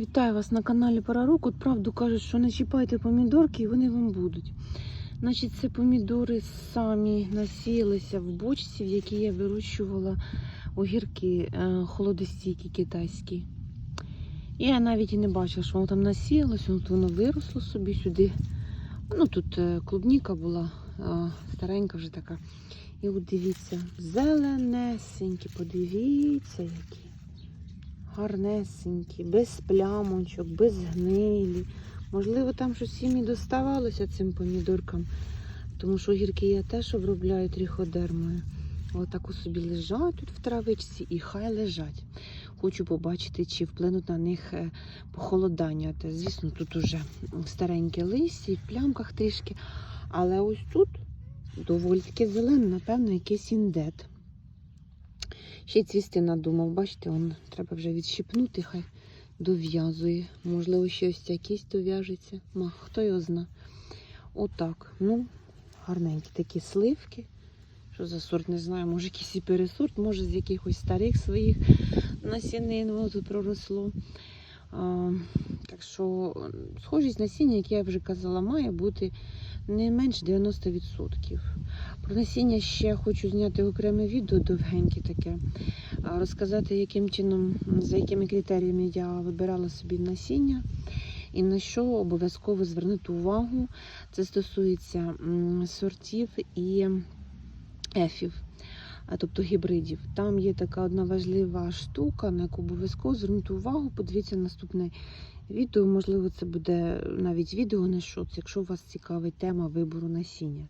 Вітаю вас на каналі Парарук. От правду кажуть, що не чіпайте помідорки і вони вам будуть. Значить, це помідори самі насіялися в бочці, в якій я вирощувала огірки е, холодостійкі китайські. І я навіть і не бачила, що воно там насіялося, от воно виросло собі сюди. Ну тут е, клубніка була е, старенька вже така. І от дивіться, зеленесенькі, подивіться, які гарнесенькі, без плямочок, без гнилі. Можливо, там щось їм і доставалося цим помідоркам, тому що огірки я теж обробляю тріходермою. Отак собі лежать тут в травичці і хай лежать. Хочу побачити, чи вплинуть на них е, похолодання. Та, звісно, тут уже стареньке листя і в плямках трішки. Але ось тут доволі таки зелене, напевно, якийсь індет. Ще й цвісти надумав, бачите, он треба вже відщипнути, хай дов'язує. Можливо, ще ось якийсь дов'яжеться. Ма, хто його зна. Отак. Ну, гарненькі такі сливки. Що за сорт, не знаю, може якийсь і пересорт, може з якихось старих своїх насінин воно тут проросло. А, так що схожість насіння, як я вже казала, має бути не менш 90%. Про насіння ще хочу зняти окреме відео довгеньке таке, розказати, яким чином, за якими критеріями я вибирала собі насіння і на що обов'язково звернути увагу. Це стосується сортів і ефів, тобто гібридів. Там є така одна важлива штука, на яку обов'язково звернути увагу. Подивіться наступне відео. Можливо, це буде навіть відео на шоц, якщо вас цікавить тема вибору насіння.